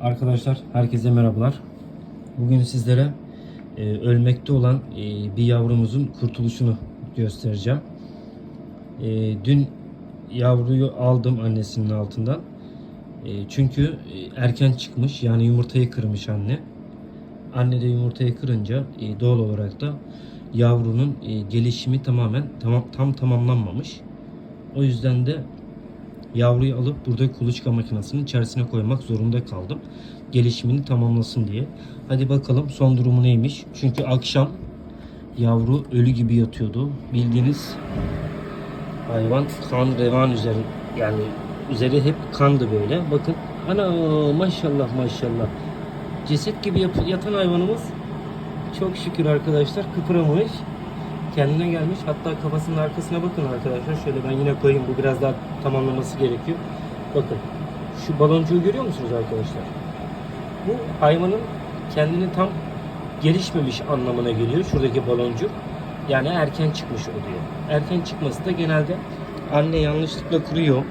Arkadaşlar herkese merhabalar. Bugün sizlere e, ölmekte olan e, bir yavrumuzun kurtuluşunu göstereceğim. E, dün yavruyu aldım annesinin altından. E, çünkü e, erken çıkmış yani yumurtayı kırmış anne. Anne de yumurtayı kırınca e, doğal olarak da yavrunun e, gelişimi tamamen tamam tam tamamlanmamış. O yüzden de Yavruyu alıp burada kuluçka makinesinin içerisine koymak zorunda kaldım. Gelişimini tamamlasın diye. Hadi bakalım son durumu neymiş. Çünkü akşam yavru ölü gibi yatıyordu. Bildiğiniz hayvan kan revan üzeri yani üzeri hep kandı böyle. Bakın ana maşallah maşallah. Ceset gibi yatan hayvanımız çok şükür arkadaşlar kıpıramamış. Kendine gelmiş. Hatta kafasının arkasına bakın arkadaşlar. Şöyle ben yine koyayım. Bu biraz daha tamamlaması gerekiyor. Bakın. Şu baloncuğu görüyor musunuz arkadaşlar? Bu hayvanın kendini tam gelişmemiş anlamına geliyor. Şuradaki baloncuk. Yani erken çıkmış oluyor. Erken çıkması da genelde anne yanlışlıkla kırıyor.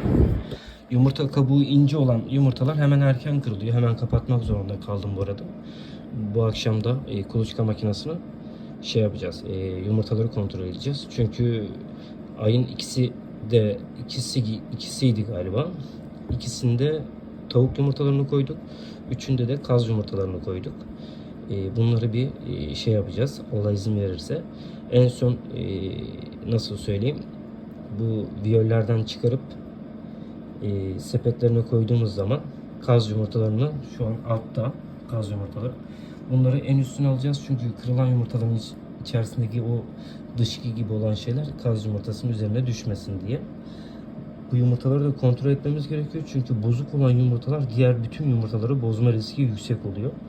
Yumurta kabuğu ince olan yumurtalar hemen erken kırılıyor. Hemen kapatmak zorunda kaldım bu arada. Bu akşam da e, kuluçka makinesini şey yapacağız. E, yumurtaları kontrol edeceğiz. Çünkü ayın ikisi de ikisi ikisiydi galiba. İkisinde tavuk yumurtalarını koyduk. Üçünde de kaz yumurtalarını koyduk. E, bunları bir e, şey yapacağız. Allah izin verirse. En son e, nasıl söyleyeyim? Bu viyollerden çıkarıp e, sepetlerine koyduğumuz zaman kaz yumurtalarını şu an altta kaz yumurtaları. Bunları en üstüne alacağız çünkü kırılan yumurtaların iç- içerisindeki o dışkı gibi olan şeyler kaz yumurtasının üzerine düşmesin diye. Bu yumurtaları da kontrol etmemiz gerekiyor çünkü bozuk olan yumurtalar diğer bütün yumurtaları bozma riski yüksek oluyor.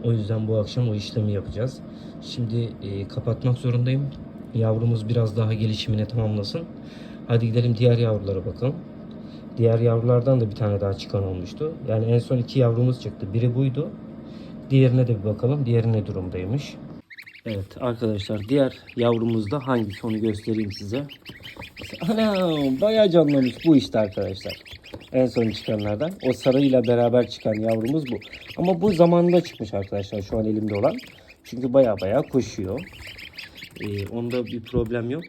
O yüzden bu akşam o işlemi yapacağız. Şimdi e, kapatmak zorundayım. Yavrumuz biraz daha gelişimini tamamlasın. Hadi gidelim diğer yavrulara bakalım. Diğer yavrulardan da bir tane daha çıkan olmuştu. Yani en son iki yavrumuz çıktı. Biri buydu. Diğerine de bir bakalım. Diğeri ne durumdaymış? Evet arkadaşlar diğer yavrumuz da hangisi onu göstereyim size. Ana bayağı canlanmış bu işte arkadaşlar. En son çıkanlardan. O sarıyla beraber çıkan yavrumuz bu. Ama bu zamanında çıkmış arkadaşlar şu an elimde olan. Çünkü baya baya koşuyor. Ee, onda bir problem yok.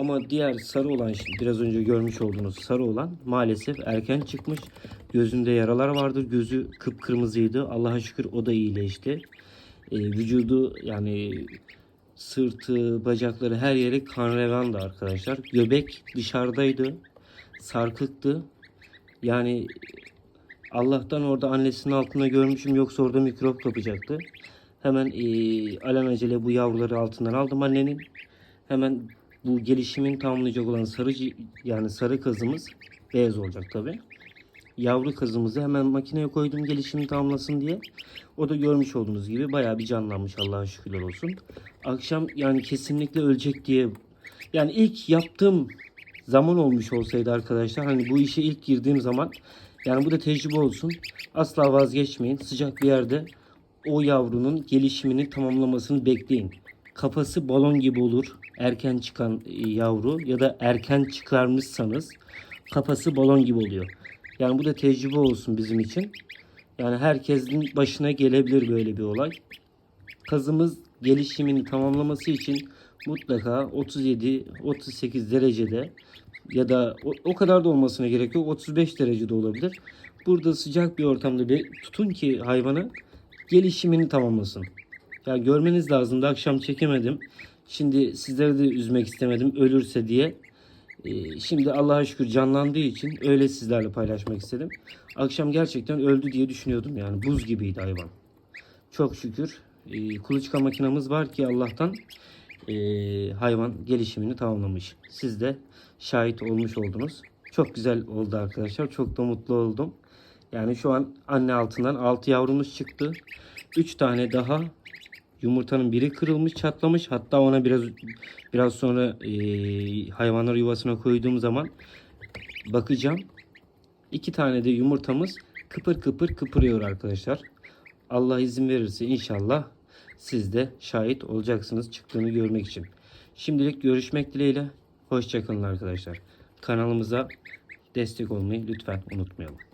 Ama diğer sarı olan şimdi biraz önce görmüş olduğunuz sarı olan maalesef erken çıkmış. Gözünde yaralar vardır. Gözü kıpkırmızıydı. Allah'a şükür o da iyileşti. Ee, vücudu yani sırtı, bacakları her yeri kan revandı arkadaşlar. Göbek dışarıdaydı. Sarkıktı. Yani Allah'tan orada annesinin altında görmüşüm yoksa orada mikrop kapacaktı. Hemen eee alelacele bu yavruları altından aldım annenin. Hemen bu gelişimin tamamlayacak olan sarı yani sarı kazımız beyaz olacak tabi. Yavru kazımızı hemen makineye koydum gelişimi tamamlasın diye. O da görmüş olduğunuz gibi bayağı bir canlanmış Allah'a şükürler olsun. Akşam yani kesinlikle ölecek diye yani ilk yaptığım zaman olmuş olsaydı arkadaşlar hani bu işe ilk girdiğim zaman yani bu da tecrübe olsun. Asla vazgeçmeyin. Sıcak bir yerde o yavrunun gelişimini tamamlamasını bekleyin. Kafası balon gibi olur. Erken çıkan e, yavru ya da erken çıkarmışsanız kafası balon gibi oluyor. Yani bu da tecrübe olsun bizim için. Yani herkesin başına gelebilir böyle bir olay. Kazımız gelişimini tamamlaması için mutlaka 37-38 derecede ya da o, o kadar da olmasına gerek yok. 35 derecede olabilir. Burada sıcak bir ortamda bir tutun ki hayvanı gelişimini tamamlasın. Ya görmeniz lazımdı. Akşam çekemedim. Şimdi sizleri de üzmek istemedim ölürse diye. Ee, şimdi Allah'a şükür canlandığı için öyle sizlerle paylaşmak istedim. Akşam gerçekten öldü diye düşünüyordum. Yani buz gibiydi hayvan. Çok şükür e, kuluçka makinamız var ki Allah'tan e, hayvan gelişimini tamamlamış. Siz de şahit olmuş oldunuz. Çok güzel oldu arkadaşlar. Çok da mutlu oldum. Yani şu an anne altından 6 yavrumuz çıktı. 3 tane daha yumurtanın biri kırılmış, çatlamış. Hatta ona biraz biraz sonra e, hayvanları yuvasına koyduğum zaman bakacağım. İki tane de yumurtamız kıpır kıpır kıpırıyor arkadaşlar. Allah izin verirse inşallah siz de şahit olacaksınız çıktığını görmek için. Şimdilik görüşmek dileğiyle. Hoşçakalın arkadaşlar. Kanalımıza destek olmayı lütfen unutmayalım.